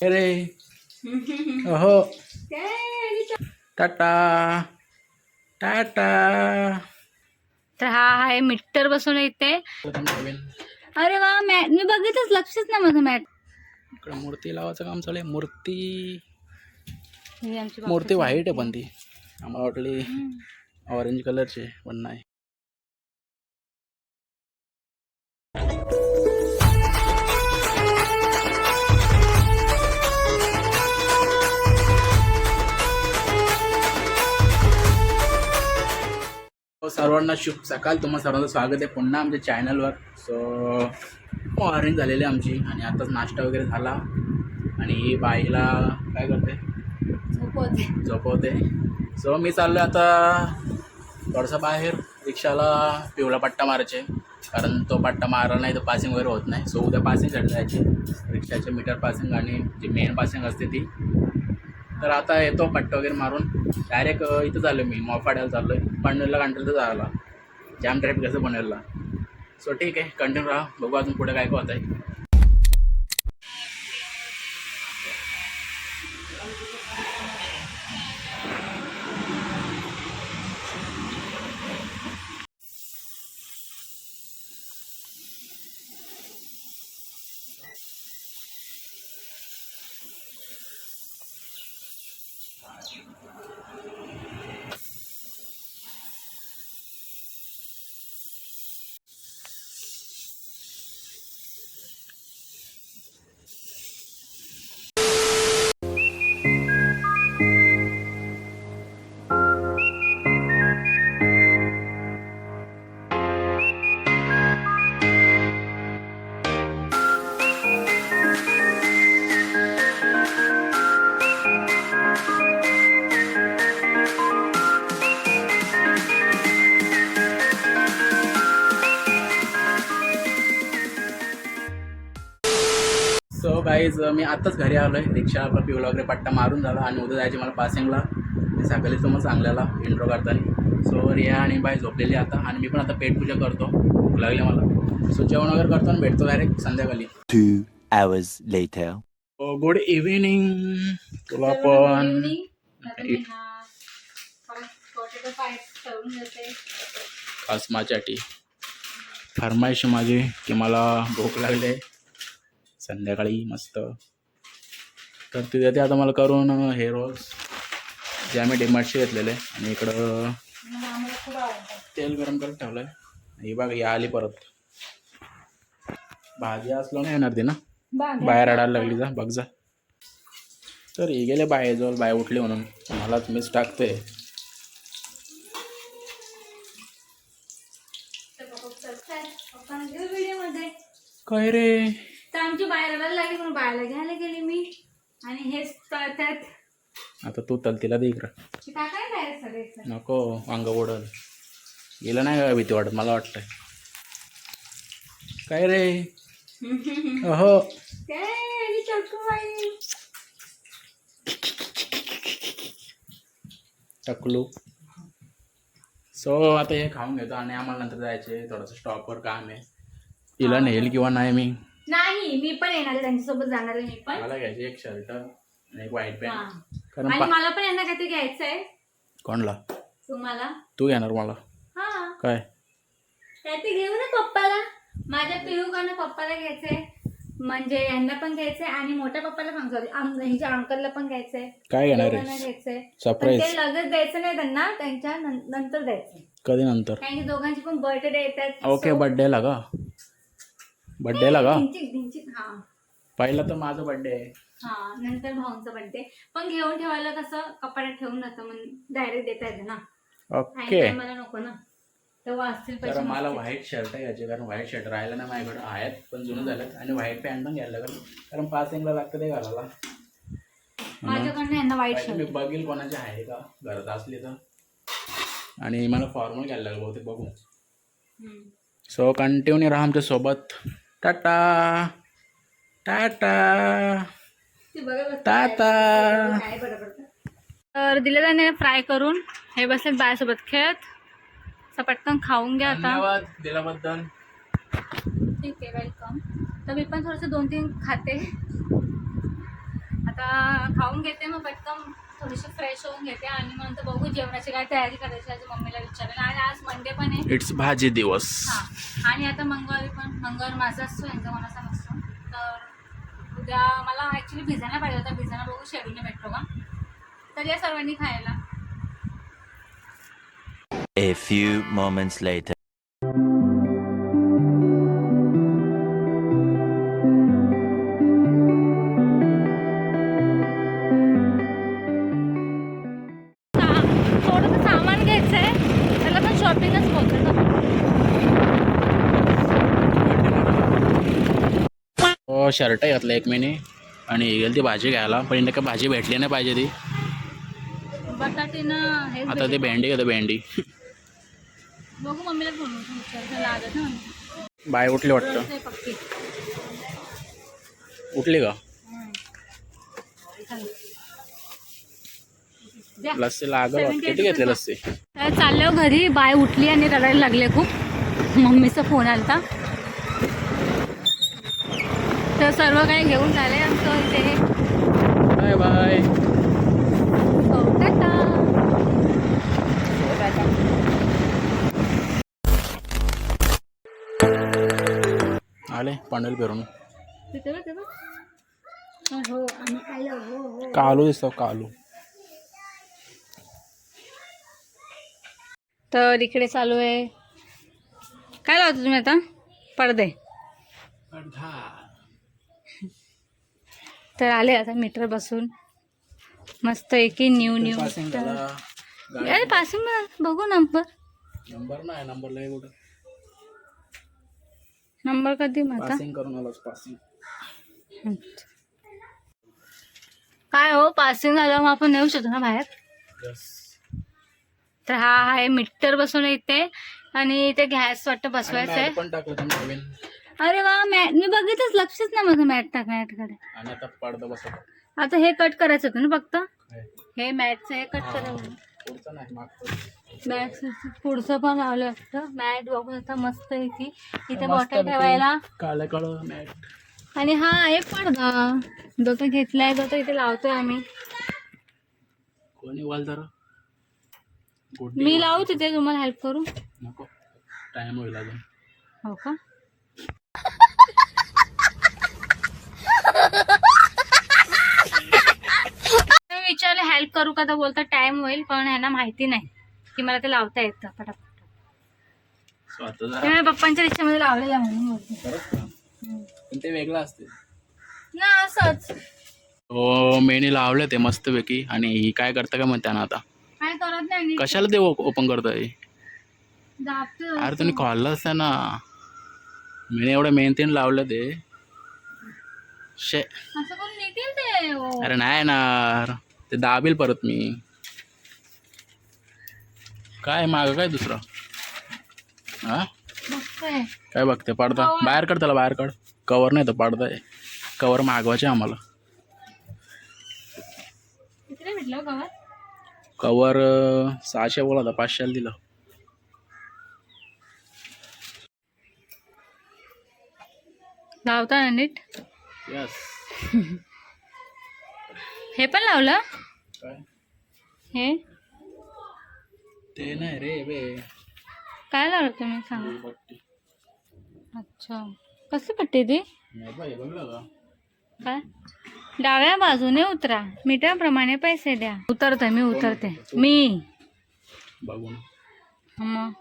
अरे. हो टाटा. टाटा. तर हा आहे मीटर बसून येते. अरे वा मॅट मी बघितच लक्षच नाही माझं मॅट. इकडे मूर्ती लावायचं काम चालू आहे. मूर्ती. मूर्ती व्हाईट आहे पण ती. आम्हाला वाटली ऑरेंज कलरची पण नाही. सर्वांना शुभ सकाळ. तुम्हाला सर्वांचं स्वागत आहे पुन्हा आमच्या चॅनलवर सो मॉर्निंग झालेली आहे आमची आणि आताच नाश्ता वगैरे झाला. आणि ही बाईला काय करते? झोपवते. झोपवते. सो मी चाललो आता थोडंसं बाहेर रिक्षाला पिवळा पट्टा मारायचे. कारण तो पट्टा मारला नाही तर पासिंग वगैरे होत नाही. सो उद्या पासिंगसाठी जायचे रिक्षाचे मीटर पासिंग आणि जी मेन पासिंग असते ती तर आता येतो पट्ट वगैरे मारून. डायरेक्ट इथं चाललो मी मोफाड्याला चाललो आहे पनवेलला कंट्रोल झाला जाम ट्रॅफिक असं पनवेलला. सो ठीक आहे कंटिन्यू राहा. बघू अजून पुढे काय काय होत आहे गाईज मी आत्ताच घरी आलो आहे रिक्षा आपला पिवला वगैरे पट्टा मारून झाला आणि उद्या जायचे मला पासिंगला मी सकाळी तुम्हाला सांगलेला इंट्रो करताना. सो रिया आणि बाई झोपलेली आता आणि मी पण आता पेटपूजा करतो. भूक लागली मला. सो जेवण वगैरे करतो आणि भेटतो डायरेक्ट संध्याकाळी. Two hours later. Good evening तुला पण आता मी हा potato pie तळून घेते. खासमासाठी फरमाईश माझी की मला भूक लागले. संध्याकाळी मस्त. तर ती. देते आता मला करून हे रोज जे आम्ही डिमार्टचे घेतलेले. आणि इकडं. तेल गरम करत ठेवलं आहे ही बघ ही आली परत. भाजी असलो नाही येणार ती ना? बाहेर अडायला लागली जा बघ जा. तर ही गेले बाहेर जवळ बाय उठली म्हणून. मलाच मिस टाकते काय रे? तर आमची बाहेर लागली म्हणून बाहेरला घ्यायला गेली मी. आणि हेच तळत्यात. आता तू तल तिला दे इकडं. ते टाकाय बाहेर सगळे नको अंग ओढल. गेलं नाही का भीती वाटत? मला वाटतंय. काय रे? अहो. चटकूबाई टकलू. सो आता हे खाऊन घेतो आणि आम्हाला नंतर जायचे थोडंसं स्टॉपवर काम आहे. तिला नेल किंवा नाही मी. नाही मी पण येणार आहे त्यांच्यासोबत जाणार आहे मी पण. मला घ्यायचे एक शर्ट आणि एक व्हाईट हा. पॅन्ट कारण आणि पा- मला पण यांना काहीतरी घ्यायचं आहे. कोणला? तुम्हाला? तू घेणार मला. हा. काय? काहीतरी घेऊ ना पप्पाला. माझ्या पिऊकांना पप्पाला घ्यायचंय. म्हणजे यांना पण घ्यायचंय आणि मोठ्या पप्पाला पण सॉरी अंकलला पण घ्यायचंय. काय घेणार दोघांना आहे घ्यायचंय. पण सरप्राईज ते लगेच द्यायचं नाही त्यांना त्यांच्या नं- नंतर द्यायचंय कधी नंतर? कारण की दोघांची पण बर्थडे येतात. ओके So- बड्डेला का? बड्डेला का? ढिंचिक ढिंचिक हा. पहिला तर माझा बड्डे आहे. हा नंतर भाऊंचा बर्थडे पण घेऊन ठेवायला कसं कपाड्यात ठेवून जातं मग डायरेक्ट देता येतं ना. ओके मला नको ना. तेव्हा तर पैसे मला. व्हाईट शर्ट घ्यायचे कारण व्हाईट शर्ट राहिला ना माझ्याकडे आहेत पण जुनं झालं. आणि व्हाईट पॅन्ट पण घ्यायला लागेल. कारण पासिंगला लागतं ते घालायला माझ्याकडनं यांना वाईट पाहिजे मी शर्ट बघील कोणाचे आहे का घरात असली तर. आणि मला फॉर्मल घ्यायला लागलं बहुतेक बघू सो कंटिन्यू राहा आमच्यासोबत टाटा. टाटा. टाटा. तर दिले त्याने फ्राय करून हे बसले बायासोबत खेळत. असं पटकन खाऊन घ्या आता. धन्यवाद दिल्याबद्दल. ठीक आहे वेलकम तर मी पण थोडंसं दोन तीन खाते. आता खाऊन घेते मग पटकन. थोडीशी फ्रेश होऊन घेते आणि मग नंतर बघू जेवणाची काय तयारी करायची आज मम्मीला विचारेल आणि आज मंडे पण आहे. इट्स भाजी दिवस. हा. आणि आता मंगळवारी पण मंगळवार माझा असतो यांचा कोणाचा नसतो. तर उद्या मला ॲक्च्युली भिजायला पाहिजे होता. भिजायला बघू शेड्यूलने भेटतो का? तर या सर्वांनी खायला. A few moments later. Shirt घातला एक महिने आणि गेली ती भाजी घ्यायला. पण काय भाजी भेटली नाही पाहिजे ती. आता ते भेंडी घेतो भेंडी. बाय उठली वाटतं. उठली का. लस्सी लागल. किती घेतली लस्सी? चाललो घरी. बाय उठली आणि रडायला लागले खूप. मम्मीचा फोन आलता. तर सर्व काही घेऊन झाले आमचं इथे. Bye bye. हो, टाटा. आले पांडल बघ. हो हो हो कालू दिसतो कालू. तर इकडे चालू आहे. काय लावतो तुम्ही आता? पडदे. तर आले आता मीटर बसून. मस्त एकी न्यू न्यू अरे पासिंग बघू नंबर नंबर नाही नंबर लय कुठं नंबर कधी पासिंग काय हो पासिंग झालं मग आपण नेऊ शकतो ना बाहेर? तर हा आहे मीटर बसून इथे. आणि इथे गॅस वाटतं बसवायचं आहे अरे वा मॅट मी बघितच लक्षच नाही माझं मॅट टाक मॅटकडे आणि आता पडदा बसवतो. आता हे कट करायचं होतं ना फक्त? हे मॅटचं हे कट करायचं. पुढचं नाही मागचं. मॅट पुढचं पण लावलं वाटतं मॅट बघून आता मस्त आहे की इथे मस्त बॉटल. ठेवायला. काळं काळं मॅट. आणि हा एक पडदा. जो तो घेतलाय तो तो इथे लावतोय आम्ही. कोणी वाल जरा मी लावू तिथे तुम्हाला हेल्प करू. नको. टाइम होईल अजून. हो का? विचारले हेल्प करू का? तर बोलता टाइम होईल पण ह्यांना माहिती नाही. की मला ते लावता येतं माझ्या पप्पांच्या रिक्षामध्ये लावलेलं म्हणून बोलते. ते वेगळं असते. ना असंच. हो मेनी लावले ते मस्तपैकी. आणि ही काय करतं का म्हणते ना आता? काय करत नाही कशाला ते ओपन करतोय? अरे तुम्ही कॉलला असता ना. मी एवढं मेहनतीने लावलं ते. शे. अरे नाही ना ते दाबील परत मी. काय माग? काय दुसरं? हा काय बघते पडदा बाहेर काढ त्याला बाहेर काढ. कवर नाही तर पडदा आहे कवर मागवायचे आम्हाला. कवर? सहाशे बोला होता पाचशेला दिलं. लावता ना नीट? यस हे पण लावलं? हे? ते नाही रे बे. काय लावलं तुम्ही सांगा? अच्छा. कसली पट्टी ती? काय? डाव्या बाजूने उतरा. मीटरप्रमाणे पैसे द्या. उतरते मी उतरते. मी. बघून मग?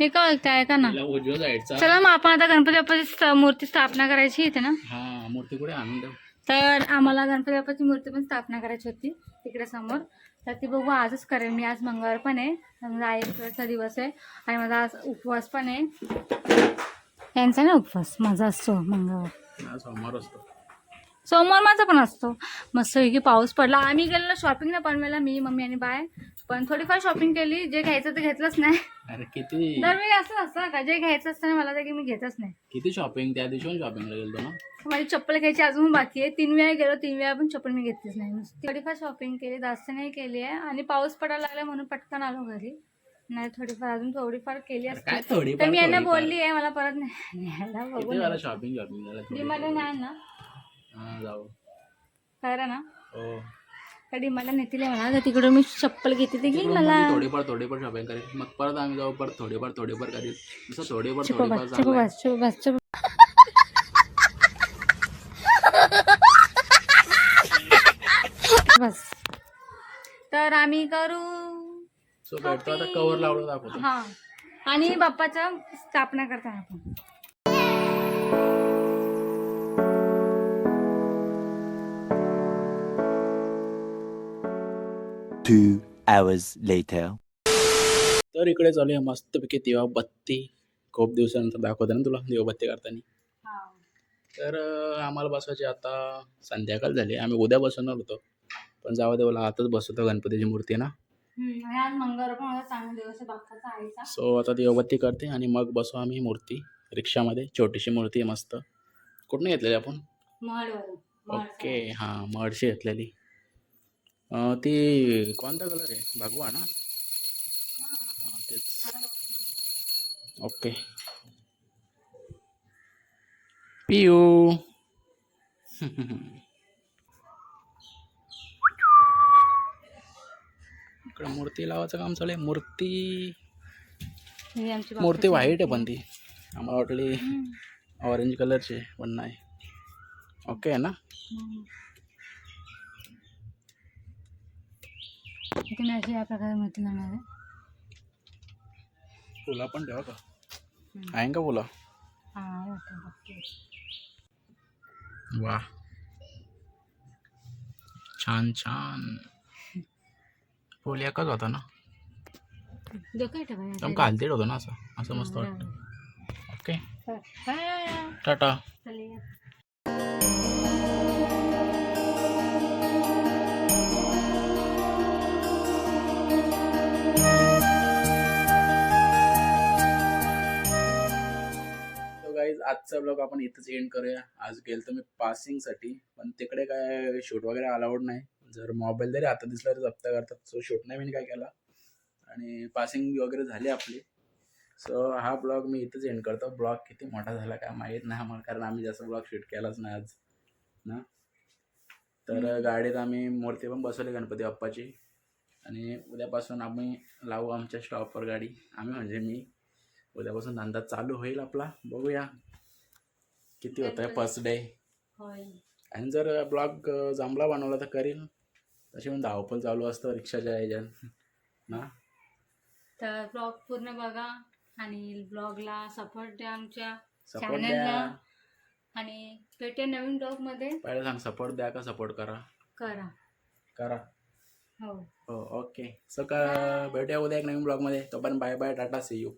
मी काय बोलते ऐका ना. उजव्या चला मग आपण आता गणपती बाप्पाची मूर्ती स्थापना करायची इथे ना. हा मूर्ती कुठे? आणून देऊ तर आम्हाला गणपती बाप्पाची मूर्ती पण स्थापना करायची होती तिकडे समोर. तर ती बघू आजच करेल मी आज मंगळवार पण आहे. समजा आईचा दिवस आहे आणि माझा आज उपवास पण आहे. यांचा ना उपवास माझा असतो मंगळवार. हा, सोमवार असतो. सोमवार माझा पण असतो. मस्त की पाऊस पडला. आम्ही गेलेलो शॉपिंगला पनवेला मी मम्मी आणि बाय. पण थोडीफार शॉपिंग केली. जे घ्यायचं ते घेतलंच नाही. अरे किती? तर मी असं असतं का? जे घ्यायचं असतं ना मला ते की मी घेतच नाही. किती शॉपिंग त्या दिवशी शॉपिंगला गेलो ना? माझी चप्पल घ्यायची अजून बाकी आहे. तीन वेळा गेलो तीन वेळा पण चप्पल मी घेतलीच नाही. नुसती थोडीफार शॉपिंग केली जास्त नाही केली आहे. आणि पाऊस पडायला लागला म्हणून पटकन आलो घरी. नाही थोडीफार अजून थोडीफार केली असते. तर मी यांना बोलली आहे मला परत नाही न्यायला बघू किती वेळा शॉपिंग शॉपिंग झालं? थोडी मध्ये नाही ना जाऊ. करा ना? हो. कधी मला नेतील म्हणा तर तिकडून मी चप्पल घेते ते तिकडून मला. थोडीफार थोडीफार शॉपिंग करेल मग परत आम्ही जाऊ परत थोडीफार थोडीफार करेल जसं थोडीफार थोडीफार बस चुप चाललंय. बस चुप बस चुप बस. तर आम्ही करू. सो भेटतो आता कवर लावलं दाखवतो. हा. आणि बाप्पाच्या स्थापना करता आपण. Two hours later. तर इकडे चालू आहे मस्तपैकी दिवाबत्ती खूप दिवसानंतर दाखवते ना तुला दिवाबत्ती करताना. तर आम्हाला बसवायची आता संध्याकाळ झाली. आम्ही उद्या बसवणार होतो. पण जाऊ दे मला आताच बसवतो गणपतीची मूर्ती ना. सो आता दिवाबत्ती करते आणि मग बसू आम्ही मूर्ती. रिक्षामध्ये छोटीशी मूर्ती आहे मस्त. कुठून घेतलेली आपण? ओके हां मडशी घेतलेली. ती कोणता कलर आहे? भगवा ना तेच. ओके पियू. इकडे मूर्ती लावायचं काम चालू आहे. मूर्ती मूर्ती व्हाईट आहे पण ती. आम्हाला वाटली ऑरेंज कलरची पण नाही. ओके आहे ना? मी अशी या प्रकारे मूर्ती लावणार आहे फुला पण ठेवा का. आहे का फुलं? हा वाटतं बघते. वा. छान छान. फुल एकच होता ना? डोकं ठेवा एकदम कालतीड होतं ना असं? असं मस्त वाटतं. ओके. हा. टाटा. चला या. आजचा ब्लॉग आपण इथंच एंड करूया. आज गेलो तर मी पासिंगसाठी पण तिकडे काय शूट वगैरे अलाउड नाही. जर मोबाईल जरी आता दिसला तर जप्त करतात. सो शूट नाही मी काय केला. आणि पासिंग वगैरे झाली आपली. सो हा ब्लॉग मी इथंच एंड करतो. ब्लॉग किती मोठा झाला काय माहीत नाही आम्हाला कारण आम्ही जास्त ब्लॉग शूट केलाच नाही आज. ना? तर गाडीत आम्ही मूर्ती पण बसवली गणपती बाप्पाची. आणि उद्यापासून आम्ही लावू आमच्या स्टॉपवर गाडी. आम्ही म्हणजे मी. उद्यापासून धंदा चालू होईल आपला. बघूया. किती होत आहे फर्स्ट डे आणि जर ब्लॉग जमला बनवला तर करील तशी पण धावपळ चालू असतं रिक्षाच्या ह्याच्यात. ना? तर ब्लॉग पूर्ण बघा आणि ब्लॉगला सपोर्ट द्या आमच्या सपोर्ट द्या. ला. आणि भेटे नवीन ब्लॉगमध्ये पहिलं सांग सपोर्ट द्या का सपोर्ट करा? करा. करा. हो. हो ओके सो का भेटूया उद्या एक नवीन ब्लॉगमध्ये. तोपर्यंत bye bye tata see you